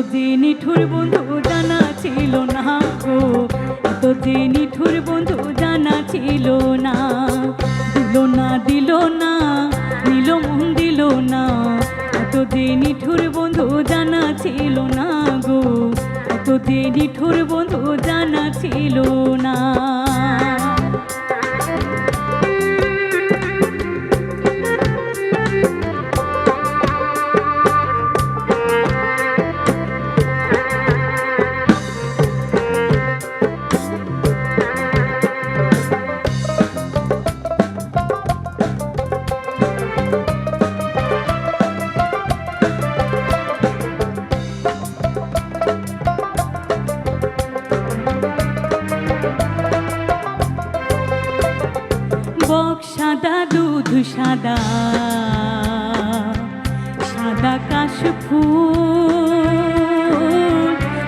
এত যে নিঠুর বন্ধু জানা ছিল না গো। এত যে নিঠুর বন্ধু জানা ছিল না। দিল না দিল না দিল মন দিল না। এত যে নিঠুর বন্ধু জানা ছিল না গো। এত যে নিঠুর বন্ধু জানা ছিল না। বক সাদা, দুধ সাদা সাদা কাশ ফুল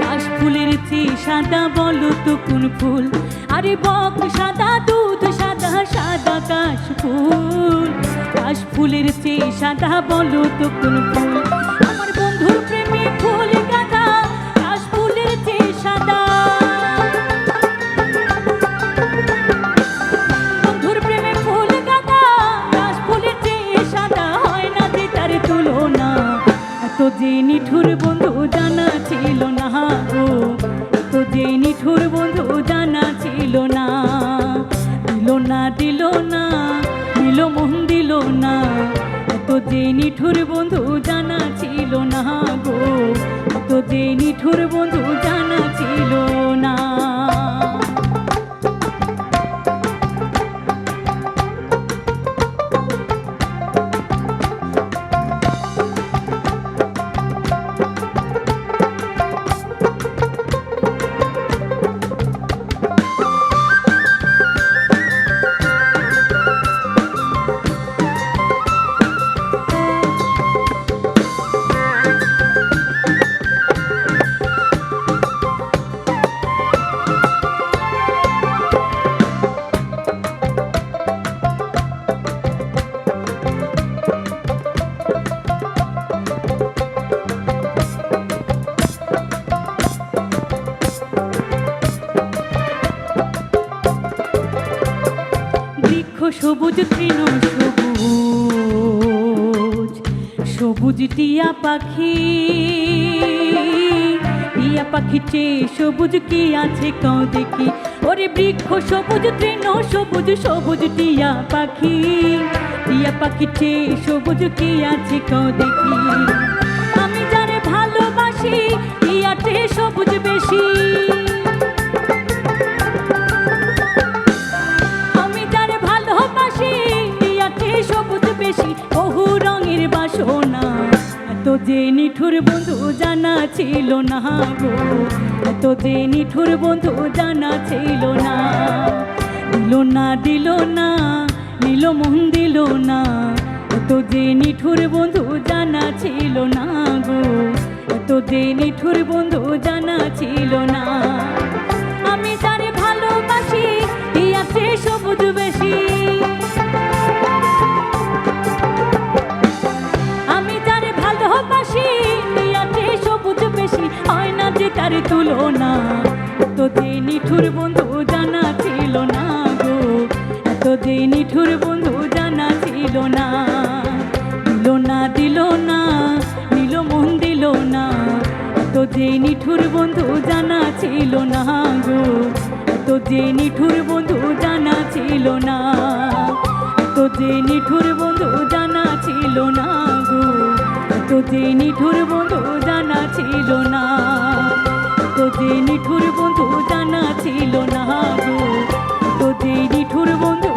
কাশ ফুলের চেয়ে সাদা, বলো তো কোন ফুল? আরে বক সাদা, দুধ সাদা সাদা কাশ ফুল কাশ ফুলের চেয়ে সাদা, বলো তো কোন ফুল? আমার বন্ধুর নিঠুর বন্ধু জানা ছিল না গো। তো যে নিঠুর বন্ধু জানা সবুজ তৃণ সবুজ সবুজ টিয়া পাখি। টিয়া পাখি চেয়ে সবুজ কি আছে কও দেখি। ওরে বৃক্ষ সবুজ, তৃণ সবুজ সবুজ টিয়া পাখি। টিয়া পাখি চেয়ে সবুজ কি আছে কও দেখি। আমি যারে ভালোবাসি, টিয়াতে সবুজ বেশি। যে নিঠুর বন্ধু জানা ছিল না গো। এত যে নিঠুর বন্ধু জানা ছিল না। দিল না দিল না, নিল মন দিল না। এত যে নিঠুর বন্ধু জানা ছিল না গো। এত যে নিঠুর বন্ধু জানা ছিল না। আমি যারে ভালোবাসি নিঠুর বন্ধু জানা ছিল না গো। এত নিঠুর বন্ধু জানা ছিল না। দিল না দিল না, নিল মন দিল না। এত নিঠুর বন্ধু জানা ছিল না গো। এত নিঠুর বন্ধু জানা ছিল না। এত নিঠুর বন্ধু জানা ছিল না গো। এত নিঠুর বন্ধু জানা ছিল না। যে নিঠুর বন্ধু জানা ছিল না গো। তো নিঠুর বন্ধু